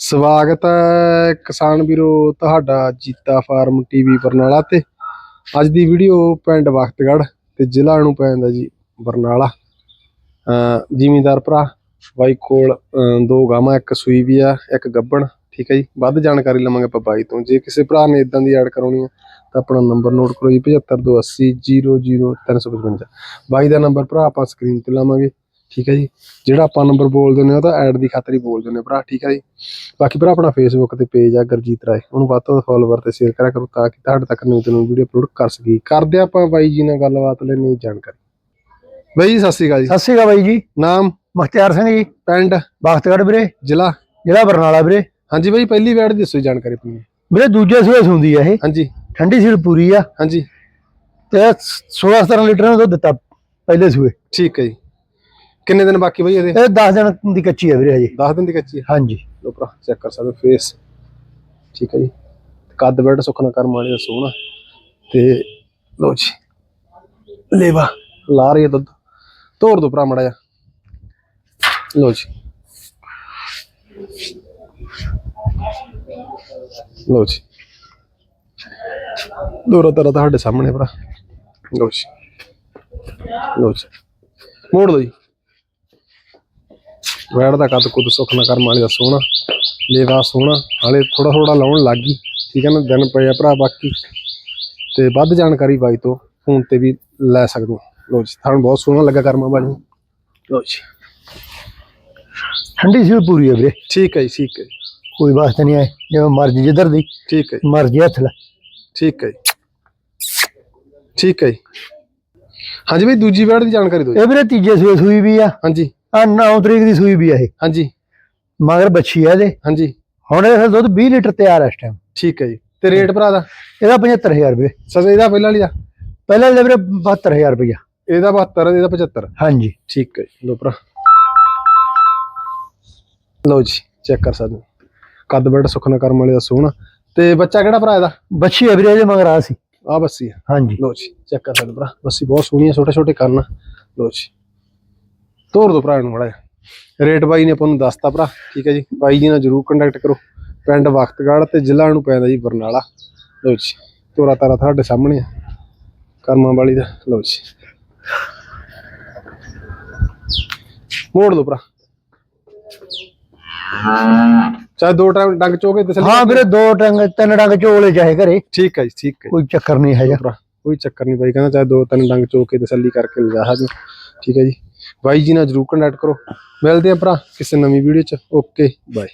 ਸਵਾਗਤ ਹੈ ਕਿਸਾਨ ਵੀਰੋ ਤੁਹਾਡਾ ਜੀਤਾ ਫਾਰਮ ਟੀਵੀ ਬਰਨਾਲਾ ਤੇ। ਅੱਜ ਦੀ ਵੀਡੀਓ ਪਿੰਡ ਵਖਤਗੜ੍ਹ ਤੇ ਜ਼ਿਲ੍ਹਾ ਨੂੰ ਪੈਂਦਾ ਜੀ ਬਰਨਾਲਾ। ਅਹ ਜ਼ਿਮੀਂਦਾਰ ਭਰਾ, ਬਾਈ ਕੋਲ ਦੋ ਗਾਵਾਂ, ਇੱਕ ਸੂਈ ਵੀ ਆ, ਇੱਕ ਗੱਬਣ, ਠੀਕ ਹੈ ਜੀ। ਵੱਧ ਜਾਣਕਾਰੀ ਲਵਾਂਗੇ ਆਪਾਂ ਬਾਈ ਤੋਂ। ਜੇ ਕਿਸੇ ਭਰਾ ਨੇ ਇਦਾਂ ਦੀ ਐਡ ਕਰਾਉਣੀ ਆ, ਤਾਂ ਆਪਣਾ ਨੰਬਰ ਨੋਟ ਕਰੋ ਜੀ 7528000355 ਬਾਈ ਦਾ ਨੰਬਰ ਭਰਾ ਆਪਾਂ ਸਕਰੀਨ ਤੇ ਲਾਵਾਂਗੇ। ਠੀਕ ਹੈ ਜੀ। ਜਿਹੜਾ ਆਪਾਂ ਨੰਬਰ ਬੋਲਦੇ ਨੇ ਉਹ ਤਾਂ ਐਡ ਦੀ ਖਾਤਰ ਹੀ ਬੋਲਦੇ ਨੇ ਭਰਾ ਠੀਕ ਹੈ ਜੀ। ਬਾਕੀ ਭਰਾ ਆਪਣਾ ਫੇਸਬੁੱਕ ਤੇ ਪੇਜ ਆ ਗੁਰਜੀਤ ਰਾਏ। ਉਹਨੂੰ ਵੱਧ ਤੋਂ ਫੋਲੋਵਰ ਤੇ ਸ਼ੇਅਰ ਕਰਿਆ ਕਰੋ ਤਾਂ ਕਿ ਤੁਹਾਡੇ ਤੱਕ ਤੋਂ ਨਵੀਂ ਵੀਡੀਓ ਅਪਲੋਡ ਕਰ ਸਕੀਏ। ਕਰਦੇ ਆਪਾਂ ਬਾਈ ਜੀ ਨਾਲ ਗੱਲਬਾਤ ਲੈਣੀ ਜਾਣਕਾਰੀ। ਬਾਈ ਜੀ ਸਤਿ ਸ਼੍ਰੀ ਅਕਾਲ ਜੀ। ਸਤਿ ਸ਼੍ਰੀ ਅਕਾਲ ਬਾਈ ਜੀ। ਨਾਮ? ਮੁਖਤਿਆਰ ਸਿੰਘ ਜੀ। ਪਿੰਡ? ਬਖਤਗੜ੍ਹ ਵੀਰੇ। ਜ਼ਿਲ੍ਹਾ? ਜ਼ਿਲ੍ਹਾ ਬਰਨਾਲਾ ਵੀਰੇ। ਹਾਂਜੀ ਬਾਈ ਪਹਿਲੀ ਦੀ ਦੱਸੋ ਜਾਣਕਾਰੀ ਆਪਣੀ। ਵੀਰੇ ਦੂਜੇ ਸੂਏ ਸੁੰਦੀ ਆ ਇਹ। ਹਾਂਜੀ। ਠੰਡੀ ਸੀਲ ਪੂਰੀ ਆ। ਹਾਂਜੀ। ਤੇ 16 17 ਲੀਟਰ ਦਾ ਦੁੱਧ ਦਿੱਤਾ ਪਹਿਲੇ ਸੂਏ। ਠੀਕ ਹੈ ਜੀ। ਕਿੰਨੇ ਦਿਨ ਬਾਕੀ ਬਾਈ ਇਹਦੇ? ਇਹ 10 ਦਿਨ ਦੀ ਕੱਚੀ ਆ ਵੀਰੇ ਹਜੇ। 10 ਦਿਨ ਦੀ ਕੱਚੀ? ਹੈ ਹਾਂਜੀ। ਲੋ ਭਰਾ ਚੈੱਕ ਕਰ ਸਕਦੇ ਫੇਸ ਠੀਕ ਹੈ ਜੀ। ਕੱਦ ਬੈਡ ਸੁਖਨਾ ਕਰਮ ਵਾਲੇ ਦਾ ਸੋਹਣਾ। ਤੇ ਲੋ ਜੀ ਲੇਵਾ ਲਾ ਰਹੀ ਹੈ ਦੁੱਧ। ਤੋੜ ਦੋ ਭਰਾ ਮੜਾ ਜਾ ਲੋ ਜੀ। ਲੋ ਜੀ। ਦੋਰਾ ਤਰਾ ਤੁਹਾਡੇ ਸਾਹਮਣੇ ਭਰਾ। ਲੋ ਜੀ। ਲੋ ਜੀ। ਮੋੜ ਦੋ ਜੀ। ਵੈੜ ਦਾ ਕੱਦ ਕੁੱਦ ਸੁੱਖ ਨਾ ਕਰਮ ਵਾਲੇ ਦਾ ਸੋਹਣਾ ਲੇਵਾ ਸੋਹਣਾ ਹਾਲੇ ਥੋੜਾ ਥੋੜਾ ਲਾਉਣ ਲੱਗ ਗਈ ਠੀਕ ਹੈ ਨਾ ਦਿਨ ਪਏ ਆ ਭਰਾ ਬਾਕੀ ਤੇ ਵੱਧ ਜਾਣਕਾਰੀ ਬਾਈ ਤੋਂ ਫੋਨ ਤੇ ਵੀ ਲੈ ਸਕਦੇ ਹੋ। ਲੋ ਜੀ ਤੁਹਾਨੂੰ ਬਹੁਤ ਸੋਹਣਾ ਲੱਗਾ ਕਰਮਾ ਨੂੰ ਲੋ ਜੀ। ਠੰਡੀ ਸੀਲ ਪੂਰੀ ਆ ਵੀਰੇ। ਠੀਕ ਹੈ ਜੀ ਠੀਕ ਹੈ ਜੀ, ਕੋਈ ਵਾਸਤੇ ਨਹੀਂ ਆਏ ਜਿਵੇਂ ਮਰਜ਼ੀ ਜਿੱਧਰ ਦੀ ਠੀਕ ਹੈ ਜੀ, ਮਰਜ਼ੀ ਹੱਥ ਲੈ। ਠੀਕ ਹੈ ਜੀ। ਠੀਕ ਹੈ ਜੀ। ਹਾਂਜੀ ਬਈ ਦੂਜੀ ਵੈੜ ਦੀ ਜਾਣਕਾਰੀ ਦਿਓ ਜੀ। ਇਹ ਵੀਰੇ ਤੀਜੇ ਸੂਏ ਸੂਈ ਵੀ ਆ। ਹਾਂਜੀ। ਆ 9 ਤਰੀਕ ਦੀ ਸੂਈ ਵੀ ਆ ਇਹ। ਹਾਂਜੀ। ਮਗਰ ਬੱਚੀ ਆ ਇਹਦੇ। ਹਾਂਜੀ। ਹੁਣ ਇਹ ਦੁੱਧ 20 ਲੀਟਰ ਤਿਆਰ ਆ ਇਸ ਟਾਈਮ ਠੀਕ ਹੈ ਜੀ। ਤੇ ਰੇਟ ਭਰਾ ਦਾ? ਇਹਦਾ 75000 ਰੁਪਏ। ਸਸੇ ਇਹਦਾ ਪਹਿਲਾਂ ਵਾਲੀ ਦਾ? ਪਹਿਲਾਂ ਇਹਦਾ ਵੀਰੇ 72000 ਰੁਪਏ ਇਹਦਾ 72 ਇਹਦਾ 75 ਹਾਂਜੀ। ਠੀਕ ਹੈ ਲੋ ਭਰਾ। ਲਓ ਜੀ ਚੈੱਕ ਕਰ ਸਕਦੇ ਹੋ। ਕੱਦ ਬੈਡ ਸੁਖਨਾ ਕਰਮ ਵਾਲੇ ਦਾ ਸੋਹਣਾ। ਤੇ ਬੱਚਾ ਕਿਹੜਾ ਭਰਾ ਇਹਦਾ? ਬੱਚੀ ਆ ਵੀਰੇ ਇਹਦੇ ਮਗਰ ਆ ਸੀ। ਆ ਬੱਸੀ ਹਾਂਜੀ। ਲਓ ਜੀ ਚੈੱਕ ਕਰ ਸਕਦੇ ਹੋ ਭਰਾ। ਬੱਸੀ ਬਹੁਤ ਸੋਹਣੀ ਆ ਛੋਟੇ ਛੋਟੇ ਕੰਨ ਲਓ ਜੀ। ਤੋਰ ਦੋ ਭਰਾ ਨੂੰ ਮੜਾ ਰੇਟ ਬਾਈ ਨੇ ਆਪਾਂ ਨੂੰ ਦੱਸਤਾ ਭਰਾ ਠੀਕ ਹੈ ਜੀ। ਬਾਈ ਜੀ ਨਾਲ ਜਰੂਰ ਕੰਟੈਕਟ ਕਰੋ। ਪਿੰਡ ਵਖਤਗੜ੍ਹ ਤੇ ਜ਼ਿਲ੍ਹਾ ਨੂੰ ਪੈਂਦਾ ਜੀ ਬਰਨਾਲਾ। ਲਓ ਜੀ ਤੋਰਾ ਤਾਰਾ ਤੁਹਾਡੇ ਸਾਹਮਣੇ ਆ। ਕਰਮਾਂ ਵਾਲੀ ਦਾ ਲਓ ਜੀ। ਮੋੜ ਦੋ ਭਰਾ। ਚਾਹੇ ਦੋ ਟਾਈਮ ਡੰਗ ਚੋਕੇ ਤਸੱਲੀ ਹਾਂ ਵੀਰੇ ਦੋ ਟੰਗ ਤਿੰਨ ਡੰਗ ਝੋਲੇ ਚਾਹੇ ਘਰੇ। ਠੀਕ ਹੈ ਜੀ ਠੀਕ ਹੈ ਕੋਈ ਚੱਕਰ ਨਹੀਂ ਹੈਗਾ। ਭਰਾ ਕੋਈ ਚੱਕਰ ਨਹੀਂ ਬਾਈ ਕਹਿੰਦਾ ਚਾਹੇ ਦੋ ਤਿੰਨ ਡੰਗ ਚੋਕ ਕੇ ਤਸੱਲੀ ਕਰਕੇ ਲਿਜਾ ਹੋ। ਠੀਕ ਹੈ ਜੀ। ਬਾਈ ਜੀ ਨਾਲ ਜਰੂਰ ਕੰਟੈਕਟ ਕਰੋ। ਮਿਲਦੇ ਆ ਭਰਾ ਕਿਸੇ ਨਵੀਂ ਵੀਡੀਓ ਚ। Okay bye